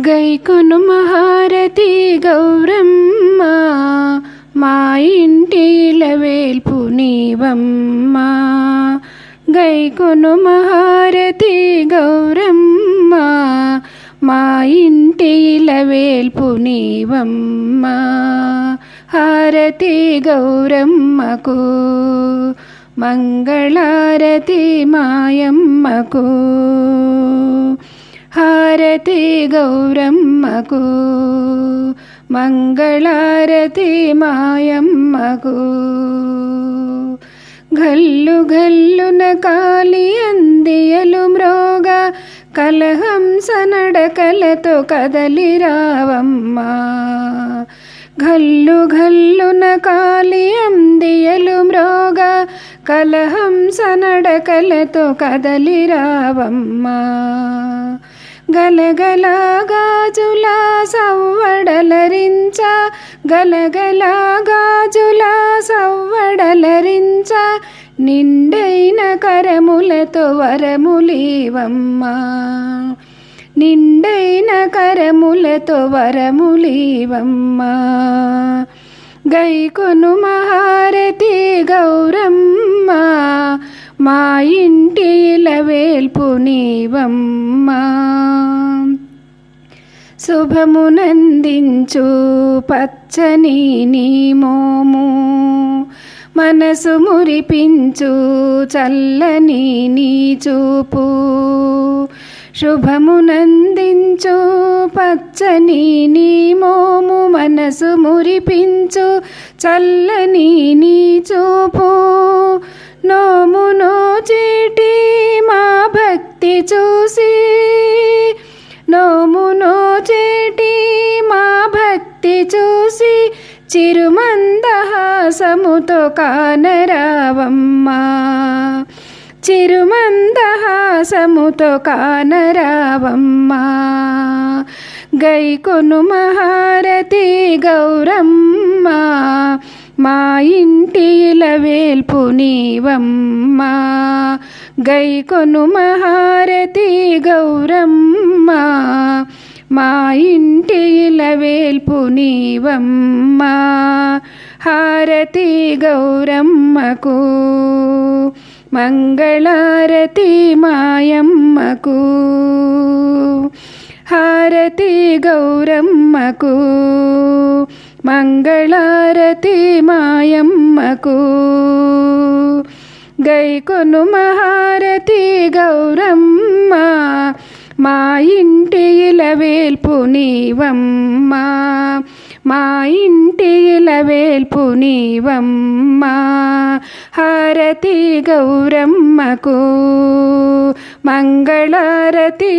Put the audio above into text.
గైకొను మహారతి గౌరమ్మ మా ఇంటిల వేల్పు నీవమ్మ. గైకొను మహారతి గౌరమ్మ మా ఇంటిల వేల్పు నీవమ్మ. హారతి గౌరమ్మకు మంగళారతి మాయమ్మకు. హారతి గౌరమ్మకు మంగళారతి మాయమ్మకు. గల్లు గల్లున కాలి అందియలు మ్రోగ కలహంస నడకలతో కదలి రావమ్మా. గల్లు గల్లున కాలి అందియలు మ్రోగ కలహంస నడకలతో కదలి రావమ్మా. గలగల గాజుల సవ్వడలరించ గలగల గాజుల సవ్వడలరించ నిండైన కరములతో వరములీవమ్మా. నిండైన కరములతో వరములీవమ్మా. గైకొను మహారతి గౌరమ్మ మా ఇంటిల వేల్పు నీవమ్మా. శుభమునందించు పచ్చని నీ మోము. మనసు మురిపించు చల్లని నీ చూపు. శుభమునందించు పచ్చని నీ మోము. మనసు మురిపించు చల్లని నీ చూపు. చూసి నోము నోచేటి మా భక్తి చూసి చిరుమందహాసముతో కానరావమ్మా. చిరుమందహాసముతో కానరావమ్మా. గైకొను మహారతి గౌరమ్మ. మా ఇంటిల వేల్పు నీవమ్మా గైకొను మహారతి గౌరమ్మ మా ఇంటిల వేల్పు నీవమ్మా హారతి గౌరమ్మకు మంగళారతి మాయమ్మకు హారతి గౌరమ్మకు మంగళారతి మాయమ్మకు. గైకొను మహారతి గౌరమ్మ మా ఇంటి ఇలవేల్పు నీవమ్మ. మా ఇంటి ఇలవేల్పు నీవమ్మ. హారతి గౌరమ్మకు. మంగళారతి